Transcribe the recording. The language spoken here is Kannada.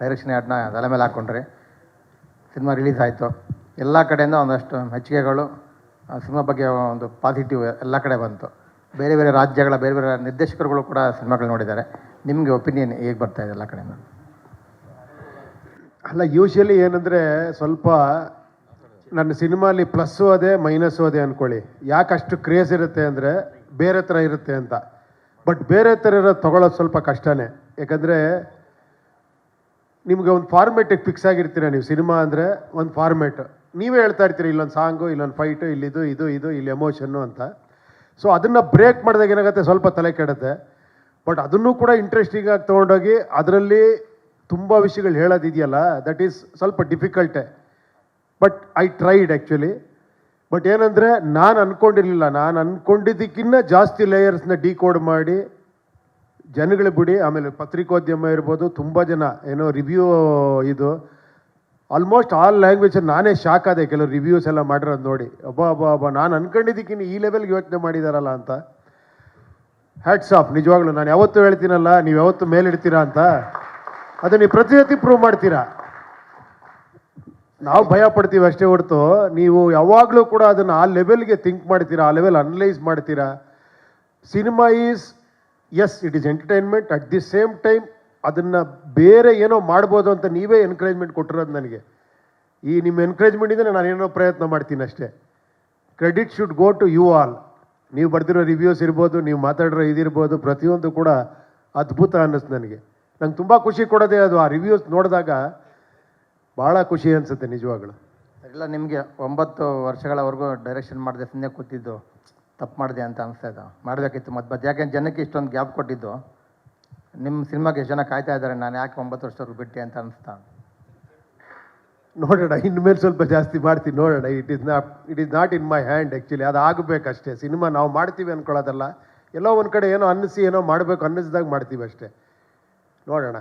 ಡೈರೆಕ್ಷನ್ ಆ್ಯಡ್ನ ತಲೆ ಮೇಲೆ ಹಾಕ್ಕೊಂಡ್ರಿ ಸಿನಿಮಾ ರಿಲೀಸ್ ಆಯಿತು. ಎಲ್ಲ ಕಡೆಯಿಂದ ಒಂದಷ್ಟು ಮೆಚ್ಚುಗೆಗಳು ಸಿನಿಮಾ ಬಗ್ಗೆ ಒಂದು ಪಾಸಿಟಿವ್ ಎಲ್ಲ ಕಡೆ ಬಂತು. ಬೇರೆ ಬೇರೆ ರಾಜ್ಯಗಳ, ಬೇರೆ ಬೇರೆ ನಿರ್ದೇಶಕರುಗಳು ಕೂಡ ಸಿನಿಮಾಗಳು ನೋಡಿದ್ದಾರೆ. ನಿಮಗೆ ಒಪಿನಿಯನ್ ಹೇಗೆ ಬರ್ತಾ ಇದೆ ಎಲ್ಲ ಕಡೆಯಿಂದ? ಅಲ್ಲ ಯೂಶಲಿ ಏನಂದರೆ ಸ್ವಲ್ಪ ನನ್ನ ಸಿನಿಮಾಲಿ ಪ್ಲಸ್ಸು ಅದೇ ಮೈನಸ್ಸು ಅದೇ ಅಂದ್ಕೊಳ್ಳಿ ಯಾಕೆ ಅಷ್ಟು ಕ್ರೇಜ್ ಇರುತ್ತೆ ಅಂದರೆ ಬೇರೆ ಥರ ಇರುತ್ತೆ ಅಂತ. ಬಟ್ ಬೇರೆ ಥರ ಇರೋದು ತೊಗೊಳೋದು ಸ್ವಲ್ಪ ಕಷ್ಟನೇ. ಯಾಕಂದರೆ ನಿಮಗೆ ಒಂದು ಫಾರ್ಮೇಟಿಗೆ ಫಿಕ್ಸ್ ಆಗಿರ್ತೀರ ನೀವು? ಸಿನಿಮಾ ಅಂದರೆ ಒಂದು ಫಾರ್ಮೇಟ್ ನೀವೇ ಹೇಳ್ತಾ ಇರ್ತೀರಿ, ಇಲ್ಲೊಂದು ಸಾಂಗು ಇಲ್ಲೊಂದು ಫೈಟು ಇಲ್ಲಿದು, ಇದು ಇದು, ಇಲ್ಲಿ ಎಮೋಷನ್ನು ಅಂತ. ಸೊ ಅದನ್ನು ಬ್ರೇಕ್ ಮಾಡಿದಾಗ ಏನಾಗುತ್ತೆ? ಸ್ವಲ್ಪ ತಲೆ ಕೆಡುತ್ತೆ. ಬಟ್ ಅದನ್ನು ಕೂಡ ಇಂಟ್ರೆಸ್ಟಿಂಗ್ ಆಗಿ ತೊಗೊಂಡೋಗಿ ಅದರಲ್ಲಿ ತುಂಬ ವಿಷಯಗಳು ಹೇಳೋದಿದೆಯಲ್ಲ ದಟ್ ಈಸ್ ಸ್ವಲ್ಪ ಡಿಫಿಕಲ್ಟೆ but I tried actually but ಏನಂದರೆ, ನಾನು ಅಂದ್ಕೊಂಡಿರಲಿಲ್ಲ ನಾನು ಅಂದ್ಕೊಂಡಿದ್ದಕ್ಕಿಂತ ಜಾಸ್ತಿ ಲೇಯರ್ಸ್ನ ಡಿಕೋಡ್ ಮಾಡಿ ಜನಗಳು ಬಿಡಿ ಆಮೇಲೆ ಪತ್ರಿಕೋದ್ಯಮ ಇರ್ಬೋದು, ತುಂಬ ಜನ, ಏನೋ ರಿವ್ಯೂ ಇದು. ಆಲ್ಮೋಸ್ಟ್ ಆಲ್ ಲ್ಯಾಂಗ್ವೇಜ್ ನಾನೇ ಶಾಕ್ ಆದೆ, ಕೆಲವು ರಿವ್ಯೂಸ್ ಎಲ್ಲ ಮಾಡಿರೋದು ನೋಡಿ. ಒಬ್ಬ ಒಬ್ಬ ಒಬ್ಬ ನಾನು ಅನ್ಕೊಂಡಿದ್ದಕ್ಕಿಂತ ಈ ಲೆವೆಲ್ಗೆ ಯೋಚನೆ ಮಾಡಿದಾರಲ್ಲ ಅಂತ. ಹ್ಯಾಟ್ಸ್ ಆಫ್ ನಿಜವಾಗ್ಲೂ ನಾನು ಯಾವತ್ತೂ ಹೇಳ್ತೀನಲ್ಲ, ನೀವು ಯಾವತ್ತು ಮೇಲಿಡ್ತೀರಾ ಅಂತ. ಅದು ನೀವು ಪ್ರತಿಯೊತ್ತಿ ಪ್ರೂವ್ ಮಾಡ್ತೀರಾ. ನಾವು ಭಯ ಪಡ್ತೀವಿ ಅಷ್ಟೇ ಹೊರತು, ನೀವು ಯಾವಾಗಲೂ ಕೂಡ ಅದನ್ನು ಆ ಲೆವೆಲ್ಗೆ ಥಿಂಕ್ ಮಾಡ್ತೀರಾ, ಆ ಲೆವೆಲ್ ಅನಲೈಸ್ ಮಾಡ್ತೀರಾ. Cinema is as it is entertainment at the same time ಅದನ್ನು ಬೇರೆ ಏನೋ ಮಾಡ್ಬೋದು ಅಂತ ನೀವೇ ಎನ್ಕರೇಜ್ಮೆಂಟ್ ಕೊಟ್ಟಿರೋದು ನನಗೆ. ಈ ನಿಮ್ಮ ಎನ್ಕರೇಜ್ಮೆಂಟಿಂದ ನಾನು ಏನೇನೋ ಪ್ರಯತ್ನ ಮಾಡ್ತೀನಿ ಅಷ್ಟೇ. Credit should go to you all ನೀವು ಬರ್ದಿರೋ ರಿವ್ಯೂಸ್ ಇರ್ಬೋದು, ನೀವು ಮಾತಾಡಿರೋ ಇದಿರ್ಬೋದು, ಪ್ರತಿಯೊಂದು ಕೂಡ ಅದ್ಭುತ ಅನ್ನಿಸ್ತು ನನಗೆ. ನಂಗೆ ತುಂಬ ಖುಷಿ ಕೊಡೋದೆ ಅದು. ಆ ರಿವ್ಯೂಸ್ ನೋಡಿದಾಗ ಭಾಳ ಖುಷಿ ಅನಿಸುತ್ತೆ ನಿಜವಾಗ್ಲು. ಎಲ್ಲ ನಿಮಗೆ ಒಂಬತ್ತು ವರ್ಷಗಳವರೆಗೂ ಡೈರೆಕ್ಷನ್ ಮಾಡಿದೆ ಸುಮ್ಮನೆ ಕೂತಿದ್ದು. ತಪ್ಪು ಮಾಡಿದೆ ಅಂತ ಅನಿಸ್ತಾ ಇದ್ದ ಮಾಡಬೇಕಿತ್ತು. ಮತ್ತು ಮತ್ತೆ ಯಾಕೆಂದ್ರೆ ಜನಕ್ಕೆ ಇಷ್ಟೊಂದು ಗ್ಯಾಪ್ ಕೊಟ್ಟಿದ್ದು? ನಿಮ್ಮ ಸಿನಿಮಾಗೆ ಎಷ್ಟು ಜನ ಕಾಯ್ತಾ ಇದ್ದಾರೆ? ನಾನು ಯಾಕೆ ಒಂಬತ್ತು ವರ್ಷದವರೆಗೂ ಬಿಟ್ಟೆ ಅಂತ ಅನಿಸ್ತಾ ನೋಡೋಣ, ಇನ್ಮೇಲೆ ಸ್ವಲ್ಪ ಜಾಸ್ತಿ ಮಾಡ್ತೀನಿ. ನೋಡೋಣ it is not it is not in my hand actually ಅದು ಆಗಬೇಕಷ್ಟೇ. ಸಿನಿಮಾ ನಾವು ಮಾಡ್ತೀವಿ ಅಂದ್ಕೊಳ್ಳೋದಲ್ಲ ಎಲ್ಲೋ ಒಂದು ಕಡೆ ಏನೋ ಅನ್ನಿಸಿ ಏನೋ ಮಾಡಬೇಕು ಅನ್ನಿಸ್ದಾಗ ಮಾಡ್ತೀವಿ ಅಷ್ಟೇ. ನೋಡೋಣ.